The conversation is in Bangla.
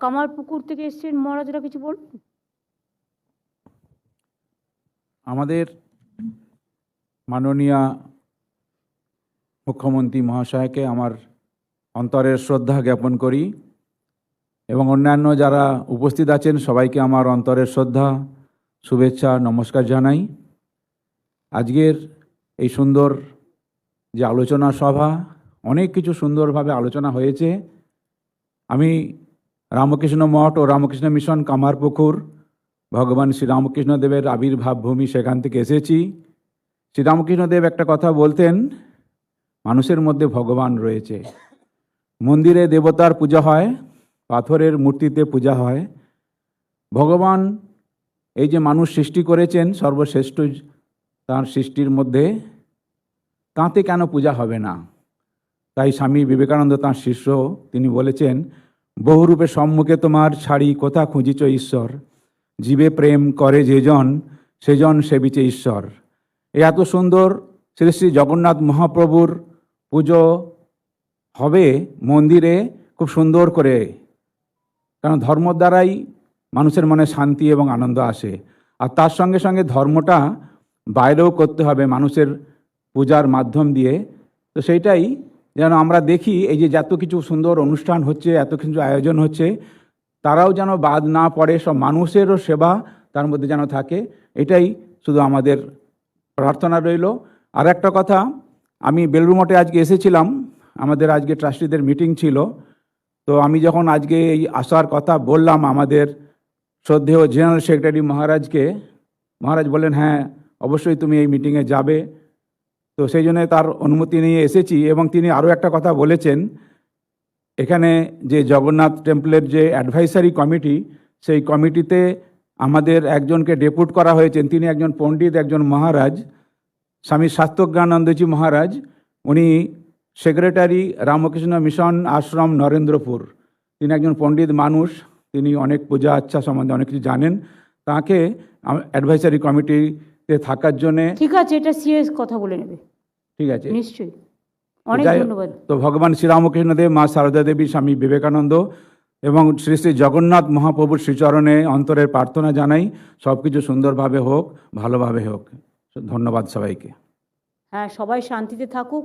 কামারপুকুর থেকে এসছেন মহারাজরা কিছু বলুন? আমাদের মাননীয় মুখ্যমন্ত্রী মহাশয়কে আমার অন্তরের শ্রদ্ধা জ্ঞাপন করি এবং অন্যান্য যারা উপস্থিত আছেন সবাইকে আমার অন্তরের শ্রদ্ধা, শুভেচ্ছা, নমস্কার জানাই। আজকের এই সুন্দর যে আলোচনা সভা, অনেক কিছু সুন্দরভাবে আলোচনা হয়েছে। আমি রামকৃষ্ণ মঠ ও রামকৃষ্ণ মিশন, কামারপুকুর, ভগবান শ্রীরামকৃষ্ণদেবের আবির্ভাব ভূমি সেখান থেকে এসেছি। শ্রীরামকৃষ্ণদেব একটা কথা বলতেন, মানুষের মধ্যে ভগবান রয়েছে। মন্দিরে দেবতার পূজা হয়, পাথরের মূর্তিতে পূজা হয়। ভগবান এই যে মানুষ সৃষ্টি করেছেন, সর্বশ্রেষ্ঠ তার সৃষ্টির মধ্যে তাঁতে কেন পূজা হবে না? তাই স্বামী বিবেকানন্দ তাঁর শিষ্য, তিনি বলেছেন বহুরূপে সম্মুখে তোমার ছাড়ি কোথা খুঁজিছ ঈশ্বর? জীবে প্রেম করে যেজন সেজন সেবিছে ঈশ্বর। এই এত সুন্দর শ্রী শ্রী জগন্নাথ মহাপ্রভুর পুজো হবে মন্দিরে খুব সুন্দর করে। কারণ ধর্ম দ্বারাই মানুষের মনে শান্তি এবং আনন্দ আসে। আর তার সঙ্গে সঙ্গে ধর্মটা বাইরেও করতে হবে মানুষের পূজার মাধ্যম দিয়ে। তো সেইটাই যেন আমরা দেখি এই যে যত কিছু সুন্দর অনুষ্ঠান হচ্ছে, এত কিছু আয়োজন হচ্ছে, তারাও যেন বাদ না পড়ে, সব মানুষেরও সেবা তার মধ্যে যেন থাকে। এটাই শুধু আমাদের প্রার্থনা রইল। আর একটা কথা, আমি বেলুড় মঠে আজকে এসেছিলাম, আমাদের আজকে ট্রাস্টিদের মিটিং ছিল। তো আমি যখন আজকে এই আসার কথা বললাম আমাদের শ্রদ্ধেয় জেনারেল সেক্রেটারি মহারাজকে, মহারাজ বললেন হ্যাঁ অবশ্যই তুমি এই মিটিংয়ে যাবে। তো সেই জন্য তার অনুমতি নিয়ে এসেছি এবং তিনি আরও একটা কথা বলেছেন। এখানে যে জগন্নাথ টেম্পলের যে অ্যাডভাইসারি কমিটি সেই কমিটিতে আমাদের একজনকে ডেপুট করা হয়েছেন। তিনি একজন পণ্ডিত, একজন মহারাজ, স্বামী শাস্ত্রজ্ঞানন্দজি মহারাজ। উনি সেক্রেটারি রামকৃষ্ণ মিশন আশ্রম নরেন্দ্রপুর। তিনি একজন পণ্ডিত মানুষ, তিনি অনেক পূজা আচ্ছা সম্বন্ধে অনেক কিছু জানেন। তাকে অ্যাডভাইসারি কমিটিতে থাকার জন্য ঠিক আছে এটা সিএস কথা বলে নেবে। ঠিক আছে। নিশ্চয়ই। অনেক ধন্যবাদ। তো ভগবান শ্রীরামকৃষ্ণদেব মা সারদা দেবী স্বামী বিবেকানন্দ এবং শ্রী শ্রী জগন্নাথ মহাপ্রভুর শ্রীচরণে অন্তরের প্রার্থনা জানাই সব কিছু সুন্দরভাবে হোক ভালোভাবে হোক। ধন্যবাদ সবাইকে। হ্যাঁ সবাই শান্তিতে থাকুক।